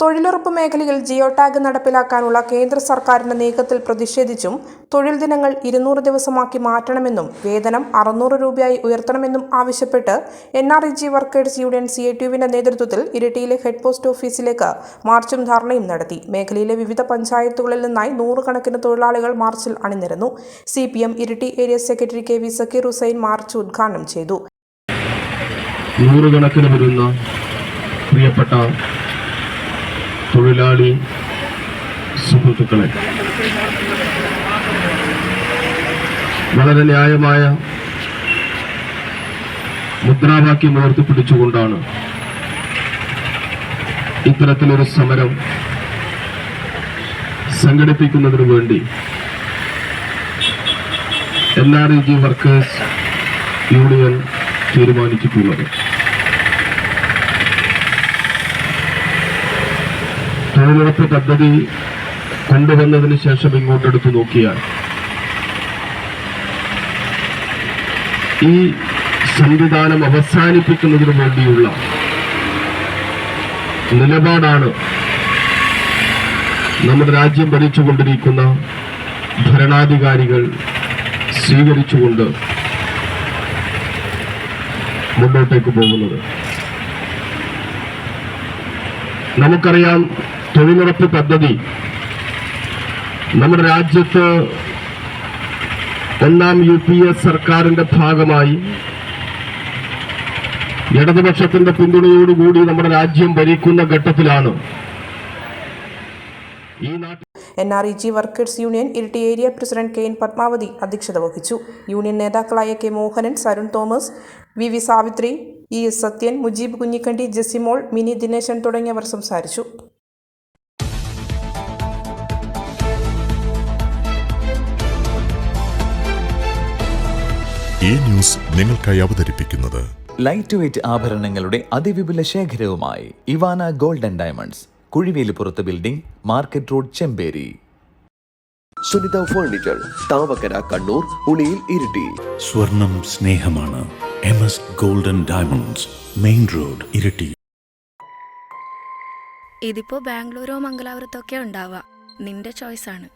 തൊഴിലുറപ്പ് മേഖലയിൽ geo tag നടപ്പിലാക്കാനുള്ള കേന്ദ്ര സർക്കാരിന്റെ നീക്കത്തിൽ പ്രതിഷേധിച്ചും തൊഴിൽ ദിനങ്ങൾ ഇരുന്നൂറ് ദിവസമാക്കി മാറ്റണമെന്നും വേതനം അറുന്നൂറ് രൂപയായി ഉയർത്തണമെന്നും ആവശ്യപ്പെട്ട് N R E G workers union C A ടിയുവിന്റെ നേതൃത്വത്തിൽ ഇരിട്ടിയിലെ ഹെഡ് പോസ്റ്റ് ഓഫീസിലേക്ക് മാർച്ചും ധർണയും നടത്തി. മേഖലയിലെ വിവിധ പഞ്ചായത്തുകളിൽ നിന്നായി നൂറുകണക്കിന് തൊഴിലാളികൾ മാർച്ചിൽ അണിനിരന്നു. C P M Iritty area secretary K V Sakeer Hussain march ഉദ്ഘാടനം ചെയ്തു. പ്രിയപ്പെട്ട തൊഴിലാളി സുഹൃത്തുക്കളെ വളരെ ന്യായമായ മുദ്രാവാക്യം ഉയർത്തിപ്പിടിച്ചുകൊണ്ടാണ് ഇത്തരത്തിലൊരു സമരം സംഘടിപ്പിക്കുന്നതിന് വേണ്ടി N R E G workers union തീരുമാനിച്ചിട്ടുള്ളത്. തൊഴിലുറപ്പ് പദ്ധതി കൊണ്ടുവന്നതിന് ശേഷം ഇങ്ങോട്ടെടുത്ത് നോക്കിയാൽ ഈ സംവിധാനം അവസാനിപ്പിക്കുന്നതിന് വേണ്ടിയുള്ള നിലപാടാണ് നമ്മുടെ രാജ്യം ഭരിച്ചുകൊണ്ടിരിക്കുന്ന ഭരണാധികാരികൾ സ്വീകരിച്ചുകൊണ്ട് മുന്നോട്ടേക്ക് പോകുന്നത്. നമുക്കറിയാം തൊഴിലുറപ്പ് പദ്ധതി. നമ്മുടെ രാജ്യത്ത് ഒന്നാം യു പി എ സർക്കാരിന്റെ ഭാഗമായി ഇടതുപക്ഷത്തിന്റെ പിന്തുണയോടുകൂടി നമ്മുടെ രാജ്യം ഭരിക്കുന്ന ഘട്ടത്തിലാണ്. ഈ N R E G workers union Iritty area president K N Padmavathi അധ്യക്ഷത വഹിച്ചു. യൂണിയൻ നേതാക്കളായ K Mohanan Sarun Thomas V V Savithri E S Sathyan Mujeeb Kunhikkandi Jesimol Mini Dineshan തുടങ്ങിയവർ സംസാരിച്ചു. ഈ ന്യൂസ് നിങ്ങൾക്കായി അവതരിപ്പിക്കുന്നത് ലൈറ്റ് വെയ്റ്റ് ആഭരണങ്ങളുടെ അതിവിപുല ശേഖരവുമായി Ivana golden diamonds കുഴിവേലിപ്പുറത്ത് building market road Chemperi. Sunitha furniture Thavakkara Kannur Uliyil Iritty. സ്വർണം സ്നേഹമാണ്. M S golden diamonds main road Iritty. ഇതിപ്പോ ബാംഗ്ലൂരോ മംഗലാപുരത്തോ ഒക്കെ ഉണ്ടാവുക. നിന്റെ ചോയ്സ് ആണ്.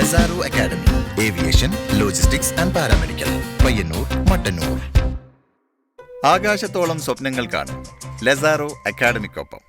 Lazaro academy aviation logistics and paramedical Payyannur Mattannur ആകാശത്തോളം സ്വപ്നങ്ങൾ കാണും. ലസാറോ അക്കാഡമിക്കൊപ്പം